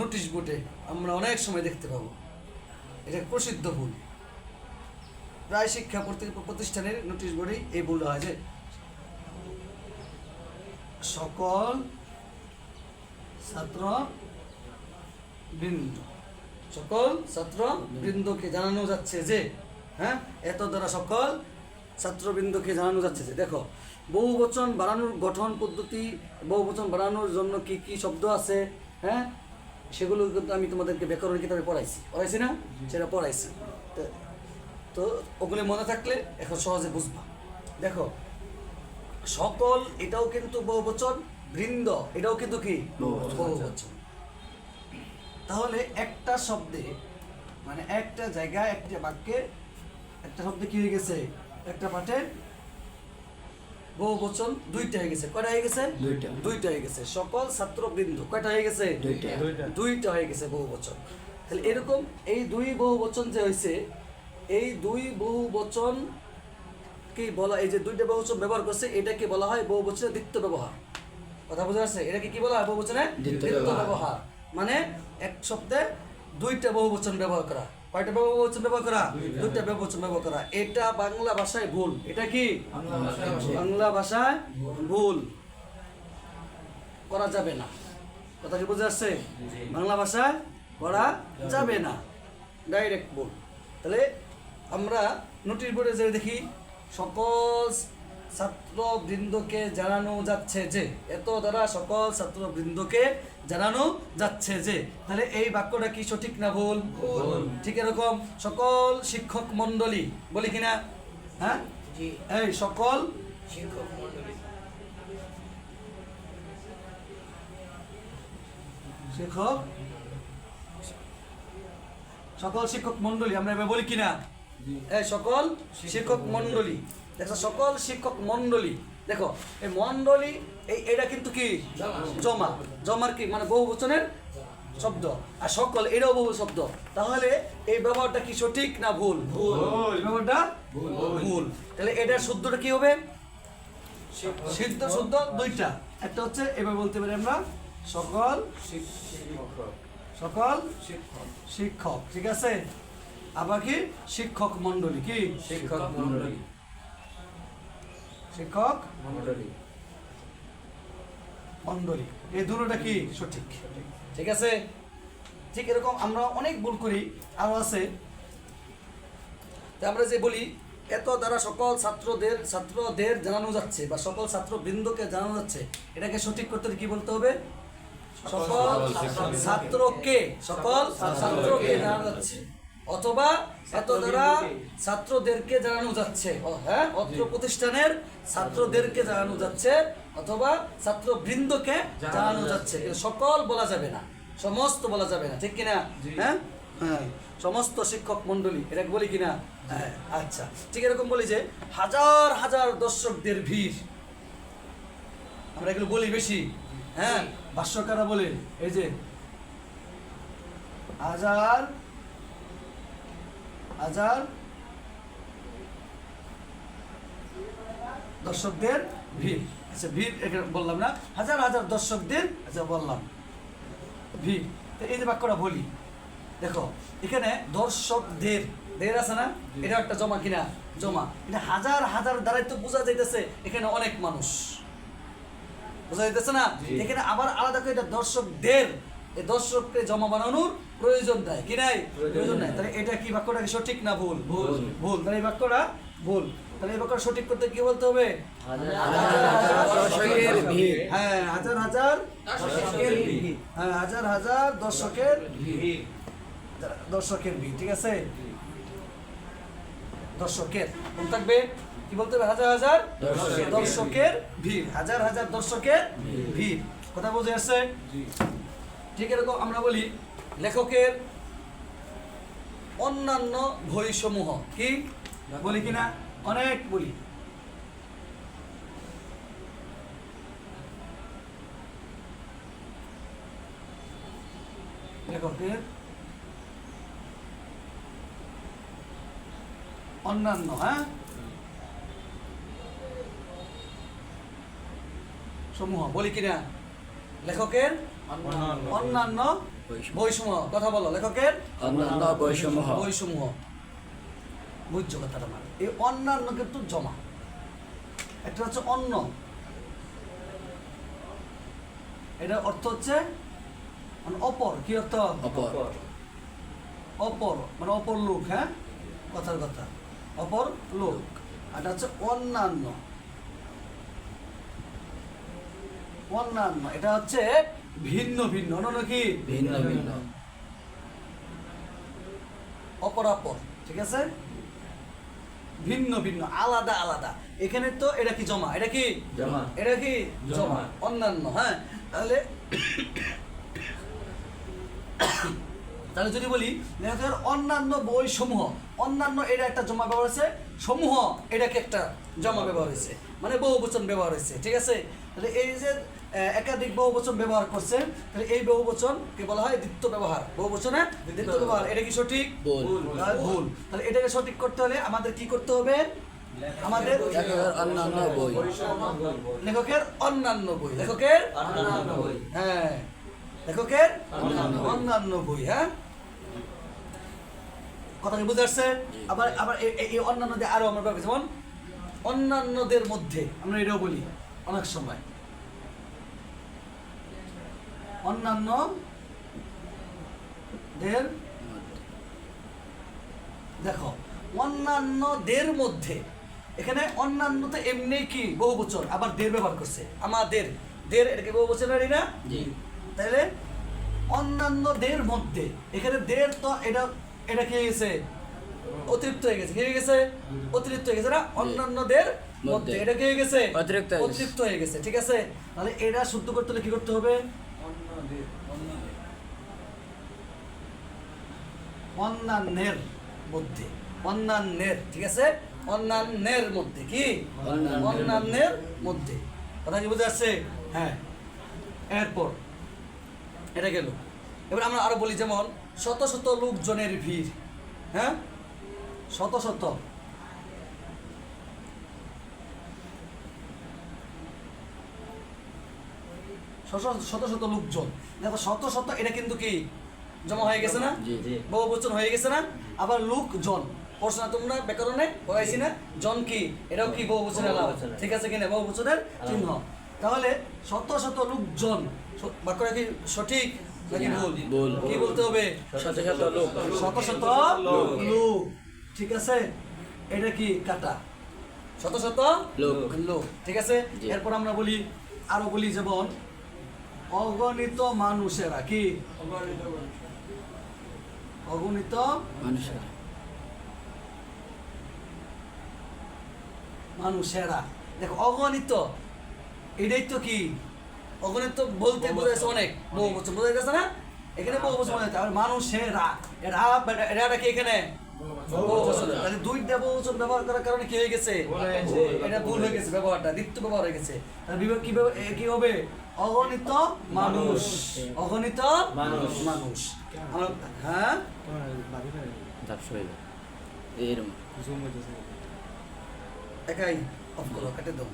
Notice বোর্ডে আমরা অনেক সময় দেখতে পাবো। এটা প্রসিদ্ধ ভুল। প্রায় শিক্ষা প্রতিষ্ঠানের নোটিশ বোর্ডেই এই ভুলটা হয় যে সকল ছাত্র বৃন্দ সকল ছাত্র বৃন্দকে জানানো যাচ্ছে যে হ্যাঁ? এত দ্বারা সকল ছাত্রবৃন্দকে জানানো যাচ্ছে যে, দেখো, বহু বচন বাড়ানোর গঠন পদ্ধতি, বহু বচন বাড়ানোর জন্য কি কি শব্দ আছে হ্যাঁ? সেগুলো কিন্তু আমি তোমাদেরকে ব্যাকরণ কিতাবে পড়াইছি। পড়াইছি না? সেটা পড়াইছি। তো- ওগুলি মনে থাকলে এখন সহজে বুঝবা। দেখো সকল এটাও কিন্তু বহু বচন বৃন্দ এটাও কিন্তু কি? বহু বচন তাহলে একটা শব্দে মানে একটা জায়গায় একটা বাক্যে একটা শব্দে কি হয়ে গেছে? একটা পাঠে বহু বচন দুইটা হয়ে গেছে। কয়টা হয়ে গেছে? দুইটা। দুইটা হয়ে গেছে। সকল ছাত্রবৃন্দ কয়টা হয়ে গেছে? দুইটা। দুইটা। হয়ে গেছে বহু বচন। তাহলে এরকম এই দুই বহু বচন যে হয়েছে এই দুই বহু বচন কি বলা এই যে দুইটা বহু বচন ব্যবহার করছে এটাকে বলা হয় বহু বচনের দ্বিতীয় ব্যবহার। কথা বোঝা যাচ্ছে এটাকে কি বলা হয়? বহু বচনের ব্যবহার। ব্যবহার। মানে এক শব্দে দুইটা বহু বচন ব্যবহার করা। কয়টা বহু বচন ব্যবহার করা? দুইটা বহু বচন ব্যবহার করা। এটা বাংলা ভাষায় ভুল। এটা কি? বাংলা ভাষায় ভুল। করা যাবে না। কথা কি বুঝে আসছে বাংলা ভাষায় করা যাবে না। ডাইরেক্ট ভুল। তাহলে আমরা নোটিশ বোর্ডে যে দেখি। সকল ছাত্রবৃন্দকে জানানো যাচ্ছে যে এত দ্বারা সকল ছাত্রবৃন্দকে জানানো যাচ্ছে যে তাহলে এই বাক্যটা কি সঠিক না ভুল? ঠিক এরকম? সকল শিক্ষক মণ্ডলী বলি কিনা? হ্যাঁ? এই সকল শিক্ষক সকল শিক্ষক মন্ডলী আমরা এবার বলি কিনা? এই সকল শিক্ষক মন্ডলী দেখো সকল শিক্ষক মন্ডলী দেখো এই মন্ডলী এই এটা কিন্তু কি? জমা। জমার কি? মানে বহু বচনের শব্দ। আর সকল এটাও বহু শব্দ তাহলে এই ব্যবহারটা কি সঠিক না ভুল? ভুল। ব্যবহারটা ভুল। তাহলে এটার শুদ্ধটা কি হবে? সিদ্ধ শুদ্ধ দুইটা। একটা হচ্ছে এবার বলতে পারি আমরা সকল সকল শিক্ষক। ঠিক আছে? আবার কি? শিক্ষক মন্ডলী কি? শিক্ষক মন্ডলী শিক্ষক মন্ডলী মন্ডলী এই দুটোটা কি? সঠিক। ঠিক আছে? ঠিক এরকম আমরা অনেক ভুল করি। আরও আছে। আমরা যে বলি এত দ্বারা সকল ছাত্রদের ছাত্রদের জানানো যাচ্ছে বা সকল ছাত্রবৃন্দকে জানানো যাচ্ছে এটাকে সঠিক করতে কি বলতে হবে? সকল ছাত্রকে সকল ছাত্রকে জানানো যাচ্ছে। অথবা এত দ্বারা ছাত্রদেরকে জানানো যাচ্ছে। হ্যাঁ? অত্র প্রতিষ্ঠানের ছাত্রদেরকে জানানো যাচ্ছে অথবা ছাত্রবৃন্দকে জানানো যাচ্ছে। সকল বলা যাবে না। সমস্ত বলা যাবে না। ঠিক কিনা? হ্যাঁ? হ্যাঁ। সমস্ত শিক্ষক মন্ডলী এটাকে বলি কিনা? হ্যাঁ আচ্ছা। ঠিক এরকম বলি যে হাজার হাজার দর্শকদের ভিড়। আমরা এগুলো বলি বেশি। হ্যাঁ? ভাষ্যকারা বলে এই যে হাজার হাজার দর্শকদের ভিড়। আচ্ছা ভিড় এখানে বললাম না। হাজার হাজার দর্শকদের আচ্ছা বললাম। ভিড়। তো এই যে বাক্যটা বলি দেখো এখানে দর্শকদের দের আছে না? এটা একটা জমা কিনা? জমা। এটা হাজার হাজার দ্বারাই তো বোঝা যাইতেছে এখানে অনেক মানুষ। বোঝা যাইতেছে না? এখানে আবার আলাদা করে এটা দর্শকদের এই দর্শককে জমা বানানোর প্রয়োজন নাই। কি নাই? প্রয়োজন নাই। তাহলে এটা কি বাক্যটা কি সঠিক না ভুল? ভুল। ভুল। তাহলে এই বাক্যটা ভুল। তাহলে এই বাক্যটা সঠিক করতে কি বলতে হবে? হ্যাঁ হাজার হাজার হ্যাঁ হাজার হাজার দর্শকের দর্শকের ভিড় ঠিক আছে? দর্শকের। কোন থাকবে? কি বলতে হবে? হাজার হাজার দর্শকের দর্শকের ভিড়। হাজার হাজার দর্শকের ভিড়। কথা বুঝে আসছে? ঠিক এরকম আমরা বলি লেখকের অন্যান্য বইসমূহ। কি? বলি কিনা? অনেক বলি লেখকের অন্যান্য হ্যাঁ? সমূহ। বলি কিনা? লেখকের অন্যান্য বৈষম্য। কথা বলো লেখকের? অন্যান্য বৈষম্য। বৈষম্য। বুঝছ কথাটা মানে এই অন্যান্য কিন্তু জমা। একটা হচ্ছে অন্য। এটার অর্থ হচ্ছে মানে অপর। কি অর্থ? অপর। অপর। মানে অপর লোক হ্যাঁ? কথার কথা। অপর লোক। এটা হচ্ছে অন্যান্য। অন্যান্য এটা হচ্ছে ভিন্ন ভিন্ন কি? ভিন্ন ভিন্ন। অপরাপর ঠিক আছে? ভিন্ন ভিন্ন আলাদা আলাদা। এখানে তো এটা কি জমা? এটা কি? জমা। এটা কি? জমা। অন্যান্য হ্যাঁ? তাহলে তাহলে যদি বলি অন্যান্য বই সমূহ অন্যান্য এটা একটা জমা ব্যবহার হয়েছে সমূহ এটাকে একটা জমা ব্যবহার হয়েছে মানে বহু বচন ব্যবহার হয়েছে ঠিক আছে? তাহলে এই যে একাধিক বহু বচন ব্যবহার করছে তাহলে এই বহু বচন কে বলা হয় দ্বিত্ব ব্যবহার। বহু বচনে দ্বিত্ব ব্যবহার। এটা কি সঠিক? ভুল। তাহলে এটাকে সঠিক করতে হলে আমাদের কি করতে হবে? আমাদের লেখকের অন্যান্য বই। লেখকের অন্যান্য বই। হ্যাঁ। লেখকের অন্যান্য বই। হ্যাঁ? কথা কি বুঝতে পারছে আবার আবার এই অন্যান্যদের আরও আমরা যেমন অন্যান্যদের মধ্যে। আমরা এটাও বলি। অনেক সময়। অন্যান্য দের দেখো অন্যান্যদের মধ্যে। এখানে অন্যান্য তো এমনি কি বহু বছর আবার দের ব্যবহার করছে। আমাদের দের এটাকে বহু বছর না? না তাহলে অন্যান্যদের মধ্যে এখানে দের তো এটা এটা কি হয়ে গেছে? অতিরিক্ত হয়ে গেছে। কি হয়ে গেছে? অতিরিক্ত হয়ে গেছে না? অন্যান্যদের মধ্যে। এটা কি হয়ে গেছে? অতিরিক্ত অতিরিক্ত হয়ে গেছে ঠিক আছে? তাহলে এটা শুদ্ধ করতে হলে কি করতে হবে? অন্যান্যের। মধ্যে। অন্যান্যের ঠিক আছে? অন্যান্যের মধ্যে কি? অন্যান্যের অন্যান্যের মধ্যে। কথা কি বুঝে আসছে হ্যাঁ। এরপর এটা গেল। এবার আমরা আরও বলি যেমন শত শত লোকজনের ভিড় হ্যাঁ? শত শত। শত শত লোকজন। দেখো শত শত এটা কিন্তু কি? জমা হয়ে গেছে না? বহু বচন হয়ে গেছে না? আবার লোকজন। পড়ছো না তোমরা ব্যাকরণে পড়াইছি না? জন কি? এটাও কি বহু বচনের লাভ ঠিক আছে কিনা? বহু বচনের চিহ্ন। তাহলে শত শত লোকজন বাক্যটা কি সঠিক নাকি ভুল? ভুল। কি বলতে হবে? শত শত লোক। শত শত লোক। ঠিক আছে? এটা কি কাটা? শত শত লোক। লোক। ঠিক আছে? এরপর আমরা বলি আরও বলি যেমন অগণিত মানুষেরা কি? অগণিত মানুষের। মানুষেরা। দেখো অগণিত এটাই তো কি? অগণিত বলতে বোঝাচ্ছে অনেক বহু বছর বোঝা যাচ্ছে না? এখানে বহু বছর বোঝা যাচ্ছে মানুষেরা এরা এরা কি এখানে? তাহলে দুইটা বহু বছর ব্যবহার করার কারণে কি হয়ে গেছে? এটা ভুল হয়ে গেছে ব্যবহারটা দ্বিতীয় ব্যবহার হয়ে গেছে। তাহলে বিভাগ কি কি হবে? অগণিত মানুষ। অগণিত মানুষ। মানুষ। আমরা হ্যাঁ। এরকম একাই অফ করো কেটে দাও।